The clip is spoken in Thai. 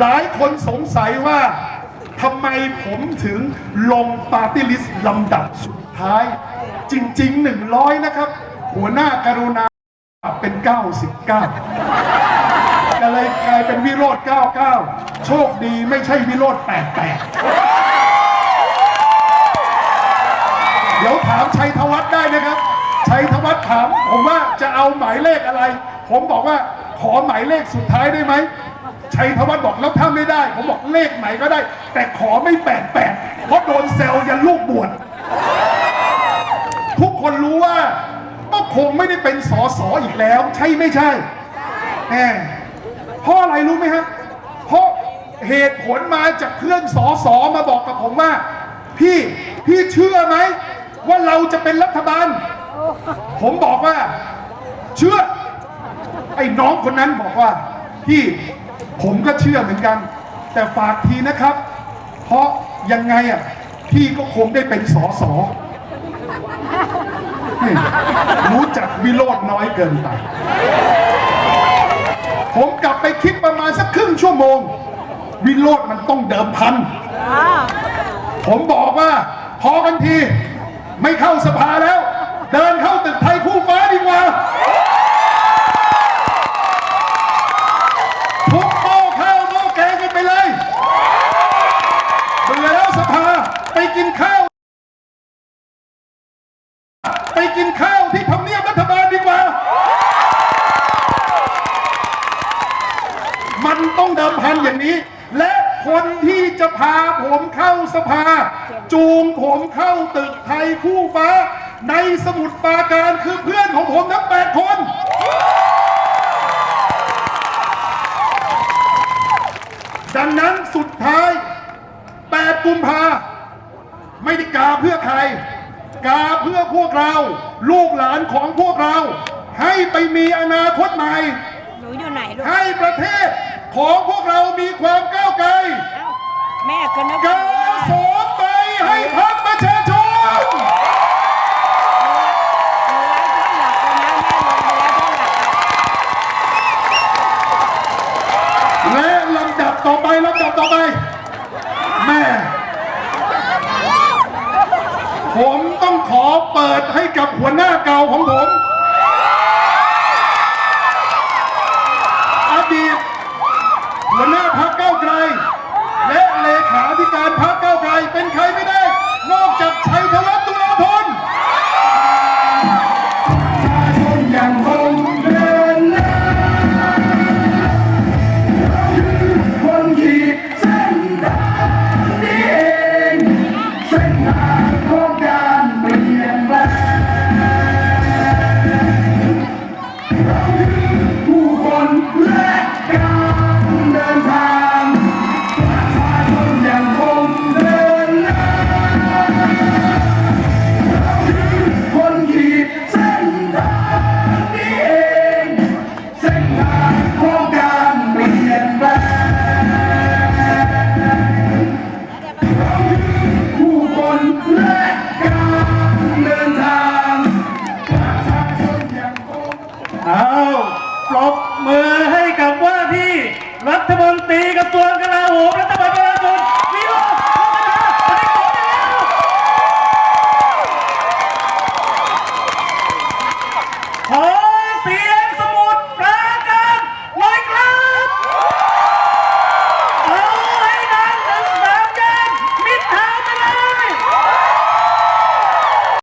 หลายคนสงสัยว่าทำไมผมถึงลงปาร์ตี้ลิสต์ลำดับสุดท้าย จริง ๆ 100 นะครับ หัวหน้าการุณาเป็น 99ก็เลยกลายเป็นวิโรธ99 โชคดีไม่ใช่วิโรธ88 เดี๋ยวถามชัยธวัฒน์ได้นะครับชัยธวัฒน์ถามผมว่าจะเอาหมายเลขอะไร ผมบอกว่าขอหมายเลขสุดท้ายได้ไหม ชัยธวัฒน์บอกแล้วถ้าไม่ได้ ผมบอกเลขไหนก็ได้ แต่ขอไม่แปดแปดเพราะโดนเซลยันลูกบวชทุกคนรู้ว่าก็คงไม่ได้เป็นสอสออีกแล้ว ใช่ไม่ใช่แหมเพราะอะไรรู้ไหมฮะเพราะเหตุผลมาจากเพื่อนสอสอมาบอกกับผมว่า พี่พี่เชื่อไหมว่าเราจะเป็นรัฐบาล ผมบอกว่า เชื่อ ไอ้น้องคนนั้นบอกว่า พี่ ผมก็เชื่อเหมือนกัน แต่ฝากทีนะครับ เพราะยังไงอะพี่ก็คงได้เป็นสอสอรู้จักวิโรจน์น้อยเกินไป ผมกลับไปคิดประมาณสักครึ่งชั่วโมง วิโรจน์มันต้องเดิมพัน ผมบอกว่า พอกันที ไม่เข้าสภาแล้ว เดินเข้าตึกไทยคู่ฟ้าดีกว่า กินข้าว ไปกินข้าวที่ทำเนียบรัฐบาลดีกว่า มันต้องเดิมพันอย่างนี้ และคนที่จะพาผมเข้าสภา จูงผมเข้าตึกไทยคู่ฟ้า ในสมุทรปราการคือเพื่อนของผมทั้งแปดคนดังนั้นสุดท้าย 8 กุมภา ไม่ได้กาเพื่อใคร กาเพื่อพวกเรา ลูกหลานของพวกเรา ให้ไปมีอนาคตใหม่ หนูอยู่ไหนลูกให้ประเทศของพวกเรามีความก้าวไกลเอ้าแม่ก็นึกกาสองใบให้พักประชาชนและลำดับต่อไปลำดับต่อไป แม่ ผมต้องขอเปิดให้กับหัวหน้าเก่าของผม